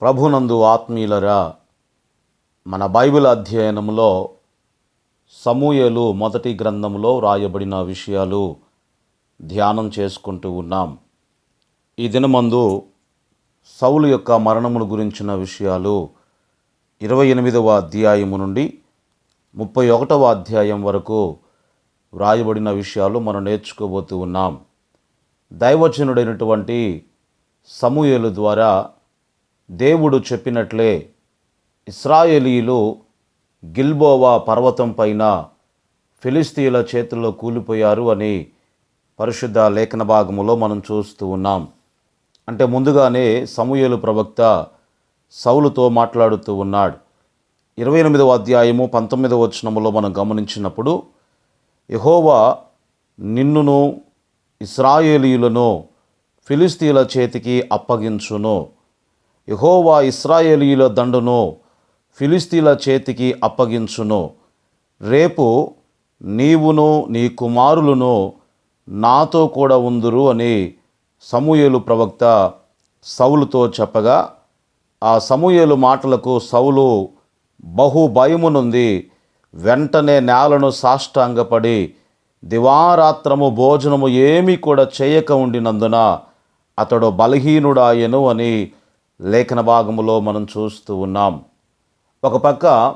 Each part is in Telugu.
ప్రభునందు ఆత్మీయులరా మన బైబిల్ అధ్యయనంలో సమూయలు మొదటి గ్రంథంలో వ్రాయబడిన విషయాలు ధ్యానం చేసుకుంటూ ఉన్నాం. ఈ దినమందు సౌలు యొక్క మరణముల గురించిన విషయాలు ఇరవై ఎనిమిదవ అధ్యాయము నుండి ముప్పై ఒకటవ అధ్యాయం వరకు వ్రాయబడిన విషయాలు మనం నేర్చుకోబోతూ ఉన్నాం. దైవజనుడైనటువంటి సమూయేలు ద్వారా దేవుడు చెప్పినట్లే ఇస్రాయేలీలు గిల్బోవా పర్వతం పైన ఫిలిస్తీన్ల చేతుల్లో కూలిపోయారు అని పరిశుద్ధ లేఖన భాగములో మనం చూస్తూ ఉన్నాం. అంటే ముందుగానే సమూహలు ప్రవక్త సౌలుతో మాట్లాడుతూ ఉన్నాడు. ఇరవై ఎనిమిదవ అధ్యాయము పంతొమ్మిదవ వచనములో మనం గమనించినప్పుడు యహోవా నిన్నును ఇస్రాయేలీయులను ఫిలిస్తీన్ల చేతికి అప్పగించును. యహోవా ఇస్రాయేలీయుల దండును ఫిలిస్తీన్ల చేతికి అప్పగించును. రేపు నీవును నీ కుమారులను నాతో కూడా ఉందురు అని సమూయేలు ప్రవక్త సౌలుతో చెప్పగా ఆ సమూయేలు మాటలకు సౌలు బహు భయమునుంది వెంటనే నేలను సాష్టాంగపడి దివారాత్రము భోజనము ఏమీ కూడా చేయక ఉండినందున అతడు బలహీనుడాయను అని లేఖన భాగములో మనం చూస్తూ ఉన్నాం. ఒక పక్క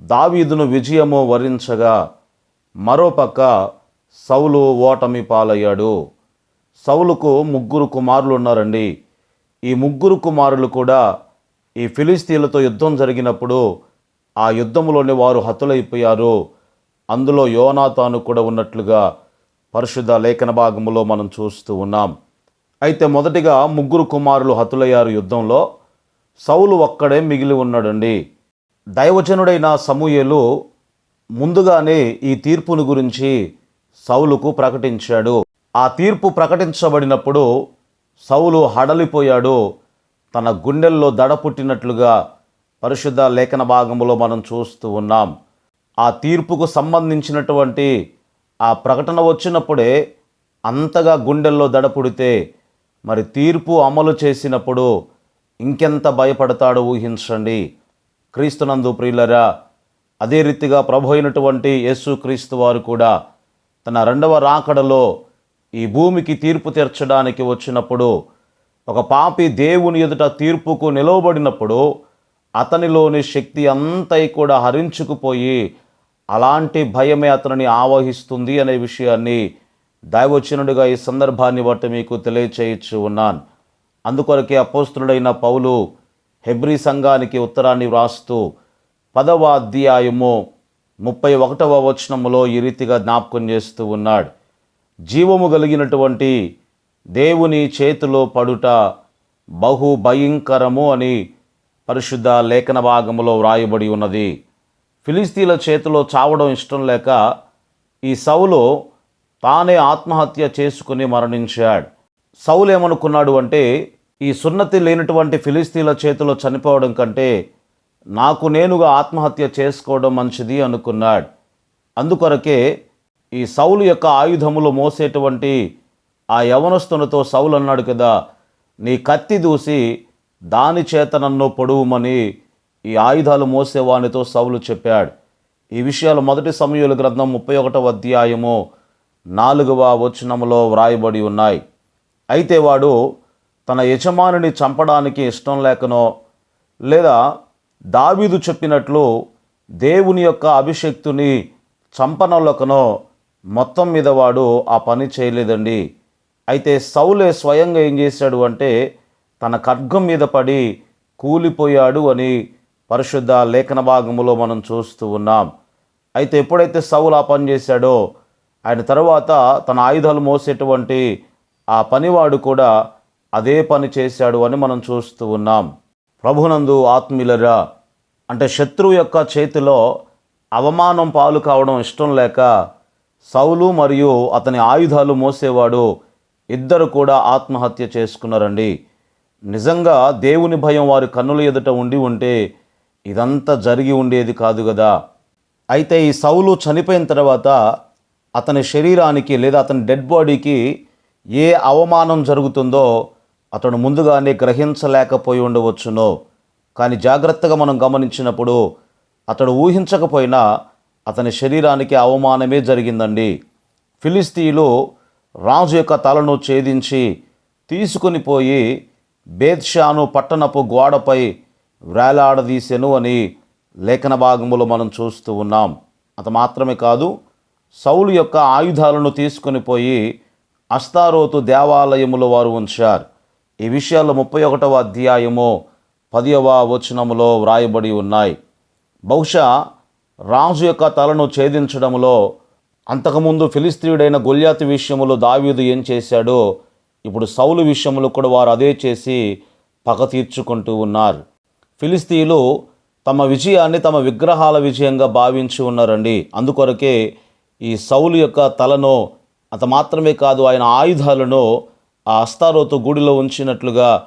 దావీదును విజయము వరించగా మరోపక్క సౌలు ఓటమి పాలయ్యాడు. సౌలుకు ముగ్గురు కుమారులు ఉన్నారండి. ఈ ముగ్గురు కుమారులు కూడా ఈ ఫిలిస్తీన్లతో యుద్ధం జరిగినప్పుడు ఆ యుద్ధంలోని వారు హతులైపోయారు. అందులో యోనాతాను కూడా ఉన్నట్లుగా పరిశుద్ధ లేఖన భాగంలో మనం చూస్తూ ఉన్నాం. అయితే మొదటిగా ముగ్గురు కుమారులు హతులయ్యారు యుద్ధంలో. సౌలు ఒక్కడే మిగిలి ఉన్నాడండి. దైవజనుడైన సమూయేలు ముందుగానే ఈ తీర్పును గురించి సౌలుకు ప్రకటించాడు. ఆ తీర్పు ప్రకటించబడినప్పుడు సౌలు హడలిపోయాడు. తన గుండెల్లో దడ పుట్టినట్లుగా పరిశుద్ధ లేఖన భాగంలో మనం చూస్తూ ఉన్నాం. ఆ తీర్పుకు సంబంధించినటువంటి ఆ ప్రకటన వచ్చినప్పుడే అంతగా గుండెల్లో దడ పుడితే మరి తీర్పు అమలు చేసినప్పుడు ఇంకెంత భయపడతాడో ఊహించండి. క్రీస్తునందు ప్రియులరా అదే రీతిగా ప్రభు అయినటువంటి యేసు క్రీస్తు వారు కూడా తన రెండవ రాకడలో ఈ భూమికి తీర్పు తీర్చడానికి వచ్చినప్పుడు ఒక పాపి దేవుని ఎదుట తీర్పుకు నిలవబడినప్పుడు అతనిలోని శక్తి అంతై కూడా హరించుకుపోయి అలాంటి భయమే అతనిని ఆవహిస్తుంది అనే విషయాన్ని దైవచనుడిగా ఈ సందర్భాన్ని బట్టి మీకు తెలియచేయచ్చు ఉన్నాను. అందుకొరకే అపోస్తుడైన పౌలు హెబ్రి సంఘానికి ఉత్తరాన్ని వ్రాస్తూ పదవ అధ్యాయము ముప్పై ఒకటవ వచనములో ఈ రీతిగా జ్ఞాపకం చేస్తూ ఉన్నాడు. జీవము కలిగినటువంటి దేవుని చేతిలో పడుట బహు భయంకరము అని పరిశుద్ధ లేఖన భాగంలో వ్రాయబడి ఉన్నది. ఫిలిస్తీన్ల చేతిలో చావడం ఇష్టం లేక ఈ సౌలు తానే ఆత్మహత్య చేసుకుని మరణించాడు. సౌలు ఏమనుకున్నాడు అంటే ఈ సున్నతి లేనటువంటి ఫిలిస్తీన్ల చేతిలో చనిపోవడం కంటే నాకు నేనుగా ఆత్మహత్య చేసుకోవడం మంచిది అనుకున్నాడు. అందుకొరకే ఈ సౌలు యొక్క ఆయుధములు మోసేటువంటి ఆ యవనస్తునితో సౌలు అన్నాడు కదా నీ కత్తి దూసి దాని చేత నన్ను పొడువుమని ఈ ఆయుధాలు మోసేవానితో సౌలు చెప్పాడు. ఈ విషయాలు మొదటి సమయంలో గ్రంథం ముప్పై ఒకటవ అధ్యాయము నాలుగవ వచనములో వ్రాయబడి ఉన్నాయి. అయితే వాడు తన యజమానిని చంపడానికి ఇష్టం లేకనో లేదా దావీదు చెప్పినట్లు దేవుని యొక్క అభిషక్తుని చంపనలకనో మొత్తం మీద వాడు ఆ పని చేయలేదండి. అయితే సౌలే స్వయంగా ఏం చేశాడు అంటే తన ఖడ్గం మీద పడి కూలిపోయాడు అని పరిశుద్ధ లేఖన భాగములో మనం చూస్తూ ఉన్నాం. అయితే ఎప్పుడైతే సౌలు ఆ పని చేశాడో ఆయన తర్వాత తన ఆయుధాలు మోసేటువంటి ఆ పనివాడు కూడా అదే పని చేశాడు అని మనం చూస్తూ ఉన్నాం. ప్రభునందు ఆత్మీయులరా అంటే శత్రువు యొక్క చేతిలో అవమానం పాలు కావడం ఇష్టం లేక సౌలు మరియు అతని ఆయుధాలు మోసేవాడు ఇద్దరు కూడా ఆత్మహత్య చేసుకున్నారండి. నిజంగా దేవుని భయం వారి కన్నుల ఎదుట ఉండి ఉంటే ఇదంతా జరిగి ఉండేది కాదు కదా. అయితే ఈ సౌలు చనిపోయిన తర్వాత అతని శరీరానికి లేదా అతని డెడ్ బాడీకి ఏ అవమానం జరుగుతుందో అతడు ముందుగానే గ్రహించలేకపోయి ఉండవచ్చునో. కానీ జాగ్రత్తగా మనం గమనించినప్పుడు అతడు ఊహించకపోయినా అతని శరీరానికి అవమానమే జరిగిందండి. ఫిలిస్తీన్లు రాజు యొక్క తలను ఛేదించి తీసుకుని పోయి బేద్షాను పట్టణపు గోడపై వేలాడదీసెను అని లేఖన భాగములో మనం చూస్తూ ఉన్నాం. అంత మాత్రమే కాదు సౌలు యొక్క ఆయుధాలను తీసుకుని పోయి అస్తారోతు దేవాలయములో వారు ఉంచారు. ఈ విషయాలు ముప్పై ఒకటవ అధ్యాయము పదియవ వచనములో వ్రాయబడి ఉన్నాయి. బహుశా రాజు యొక్క తలను ఛేదించడంలో అంతకుముందు ఫిలిస్తీయుడైన గొల్యాతు విషయములో దావీదు ఏం చేశాడో ఇప్పుడు సౌలు విషయంలో కూడా వారు అదే చేసి పగ తీర్చుకుంటూ ఉన్నారు. ఫిలిస్తీయులు తమ విజయాన్ని తమ విగ్రహాల విజయంగా భావించి ఉన్నారండి. అందుకొరకే ఈ సౌలు యొక్క తలను అంత మాత్రమే కాదు ఆయన ఆయుధాలను ఆ అస్తారోతు గుడిలో ఉంచినట్లుగా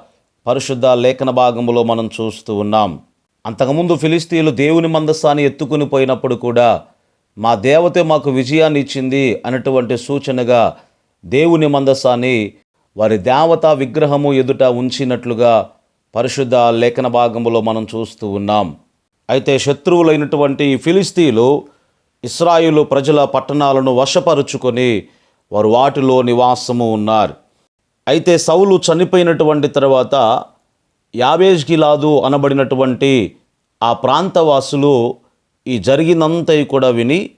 పరిశుద్ధ లేఖన భాగంలో మనం చూస్తూ ఉన్నాం. అంతకుముందు ఫిలిస్తీన్లు దేవుని మందస్సాన్ని ఎత్తుకుని పోయినప్పుడు కూడా మా దేవతే మాకు విజయాన్ని ఇచ్చింది అనేటువంటి సూచనగా దేవుని మందస్సాన్ని వారి దేవతా విగ్రహము ఎదుట ఉంచినట్లుగా పరిశుద్ధ లేఖన భాగంలో మనం చూస్తూ ఉన్నాం. అయితే శత్రువులైనటువంటి ఈ ఫిలిస్తీన్లు ఇస్రాయిలు ప్రజల పట్టణాలను వశపరుచుకొని వారు వాటిలో నివాసము ఉన్నారు. అయితే సౌలు చనిపోయినటువంటి తర్వాత యాబేజ్ గిలాదు అనబడినటువంటి ఆ ప్రాంతవాసులు ఈ జరిగినంతయి కూడా విని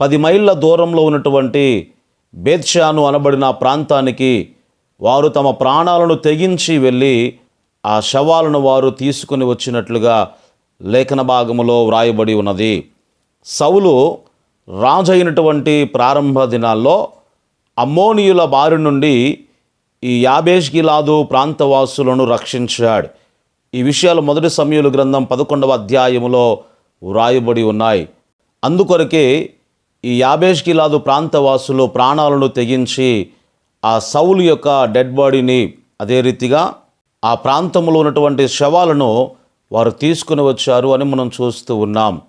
పది మైళ్ళ దూరంలో ఉన్నటువంటి బేత్షాను అనబడిన ప్రాంతానికి వారు తమ ప్రాణాలను తెగించి వెళ్ళి ఆ శవాలను వారు తీసుకుని వచ్చినట్లుగా లేఖన భాగములో వ్రాయబడి ఉన్నది. సౌలు రాజైనటువంటి ప్రారంభ దినాల్లో అమ్మోనియుల బారి నుండి ఈ యాబేష్ గిలాదు ప్రాంతవాసులను రక్షించాడు. ఈ విషయాలు మొదటి సమయంలో గ్రంథం పదకొండవ అధ్యాయములో వ్రాయబడి ఉన్నాయి. అందుకొరకే ఈ యాబేష్ గిలాదు ప్రాంతవాసులు ప్రాణాలను తెగించి ఆ సౌలు యొక్క డెడ్ బాడీని అదే రీతిగా ఆ ప్రాంతంలో ఉన్నటువంటి శవాలను వారు తీసుకుని వచ్చారు అని మనం చూస్తూ ఉన్నాం.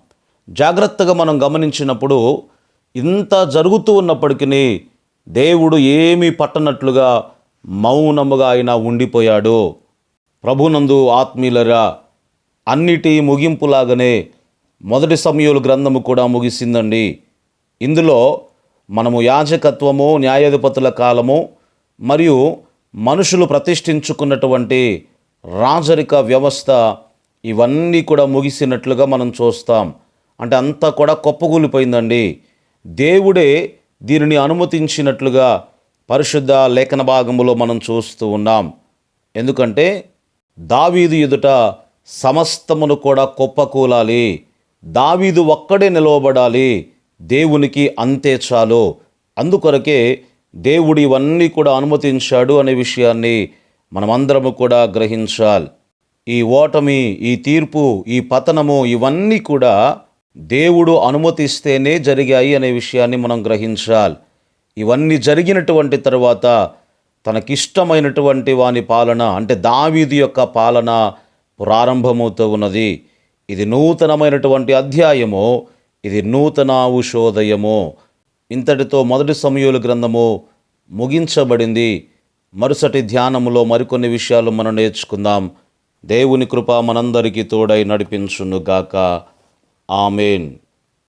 జాగ్రత్తగా మనం గమనించినప్పుడు ఇంత జరుగుతూ ఉన్నప్పటికీ దేవుడు ఏమీ పట్టనట్లుగా మౌనముగా ఆయన ఉండిపోయాడు. ప్రభునందు ఆత్మీయులరా అన్నిటి ముగింపులాగానే మొదటి సమయంలో గ్రంథము కూడా ముగిసిందండి. ఇందులో మనము యాజకత్వము న్యాయాధిపతుల కాలము మరియు మనుషులు ప్రతిష్ఠించుకున్నటువంటి రాజరిక వ్యవస్థ ఇవన్నీ కూడా ముగిసినట్లుగా మనం చూస్తాం. అంటే అంతా కూడా కొప్పగూలిపోయిందండి. దేవుడే దీనిని అనుమతించినట్లుగా పరిశుద్ధ లేఖన భాగంలో మనం చూస్తూ ఉన్నాం. ఎందుకంటే దావీదు ఎదుట సమస్తమును కూడా కుప్పకూలాలి. దావీదు ఒక్కడే నిలవబడాలి. దేవునికి అంతే చాలు. అందుకొరకే దేవుడు ఇవన్నీ కూడా అనుమతించాడు అనే విషయాన్ని మనమందరము కూడా గ్రహించాలి. ఈ ఓటమి ఈ తీర్పు ఈ పతనము ఇవన్నీ కూడా దేవుడు అనుమతిస్తేనే జరిగాయి అనే విషయాన్ని మనం గ్రహించాలి. ఇవన్నీ జరిగినటువంటి తర్వాత తనకిష్టమైనటువంటి వాని పాలన అంటే దావీది యొక్క పాలన ప్రారంభమవుతూ ఉన్నది. ఇది నూతనమైనటువంటి అధ్యాయము ఇది నూతన ఉషోదయము ఇంతటితో మొదటి సమయూల గ్రంథము ముగించబడింది. మరుసటి ధ్యానములో మరికొన్ని విషయాలు మనం నేర్చుకుందాం. దేవుని కృప మనందరికీ తోడై నడిపించునుగాక. ஆமேன்